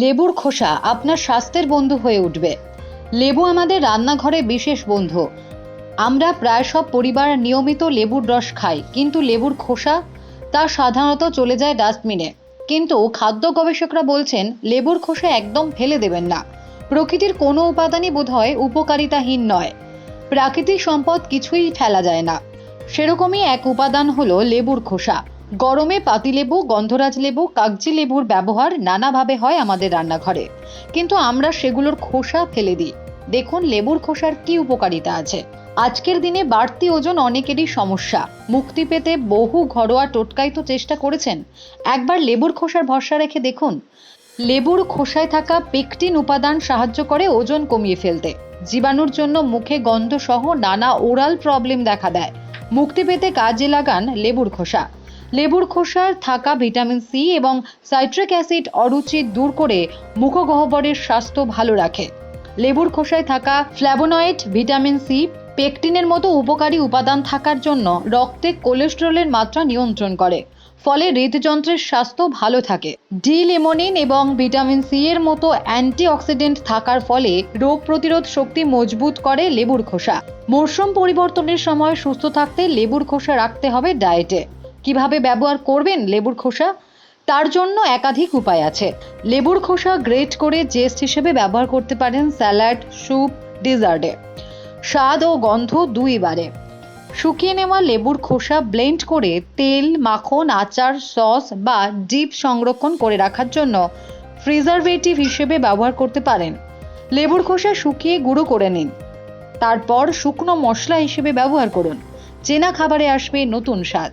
লেবুর খোসা আপনার স্বাস্থ্যের বন্ধু হয়ে উঠবে। লেবু আমাদের রান্নাঘরে বিশেষ বন্ধু। আমরা প্রায় সব পরিবার নিয়মিত লেবুর রস খাই, কিন্তু লেবুর খোসা তা সাধারণত চলে যায় ডাস্টবিনে। কিন্তু খাদ্য গবেষকরা বলছেন, লেবুর খোসা একদম ফেলে দেবেন না। প্রকৃতির কোনো উপাদানই বোধহয় উপকারিতাহীন নয়। প্রাকৃতিক সম্পদ কিছুই ফেলা যায় না। সেরকমই এক উপাদান হলো লেবুর খোসা। গরমে পাতিলেবু গন্ধরাজ লেবু, কাগজি লেবুর ব্যবহার নানাভাবে হয় আমাদের রান্নাঘরে। কিন্তু আমরা সেগুলোর খোসা ফেলে দিই। দেখুন লেবুর খোসার কি উপকারিতা আছে। আজকের দিনে বাড়তি ওজন অনেকেরই সমস্যা। মুক্তি পেতে বহু ঘরোয়া টোটকাই তো চেষ্টা করেছেন। একবার লেবুর খোসার ভরসা রেখে দেখুন। লেবুর খোসায় থাকা পেকটিন উপাদান সাহায্য করে ওজন কমিয়ে ফেলতে। জীবাণুর জন্য মুখে গন্ধ সহ নানা ওরাল প্রবলেম দেখা দেয়। মুক্তি পেতে কাজে লাগান লেবুর খোসা। লেবুর খোসার থাকা ভিটামিন সি এবং সাইট্রিক অ্যাসিড অরুচি দূর করে মুখগহ্বরের স্বাস্থ্য ভালো রাখে। লেবুর খোসায় থাকা ফ্ল্যাবোনয়েড ভিটামিন সি, পেকটিনের মতো উপকারী উপাদান থাকার জন্য রক্তে কোলেস্টেরলের মাত্রা নিয়ন্ত্রণ করে, ফলে হৃদযন্ত্রের স্বাস্থ্য ভালো থাকে। ডি লেমনিন এবং ভিটামিন সি এর মতো অ্যান্টিঅক্সিডেন্ট থাকার ফলে রোগ প্রতিরোধ শক্তি মজবুত করে লেবুর খোসা। মরশুম পরিবর্তনের সময় সুস্থ থাকতে লেবুর খোসা রাখতে হবে ডায়েটে। কীভাবে ব্যবহার করবেন লেবুর খোসা? তার জন্য একাধিক উপায় আছে। লেবুর খোসা গ্রেট করে জেস্ট হিসেবে ব্যবহার করতে পারেন স্যালাড, স্যুপ, ডিজার্টে। স্বাদ ও গন্ধ দুই বারে। শুকিয়ে নেওয়া লেবুর খোসা ব্লেন্ড করে তেল, মাখন, আচার, সস বা ডিপ সংরক্ষণ করে রাখার জন্য প্রিজারভেটিভ হিসেবে ব্যবহার করতে পারেন। লেবুর খোসা শুকিয়ে গুঁড়ো করে নিন। তারপর শুকনো মশলা হিসেবে ব্যবহার করুন। চেনা খাবারে আসবে নতুন স্বাদ।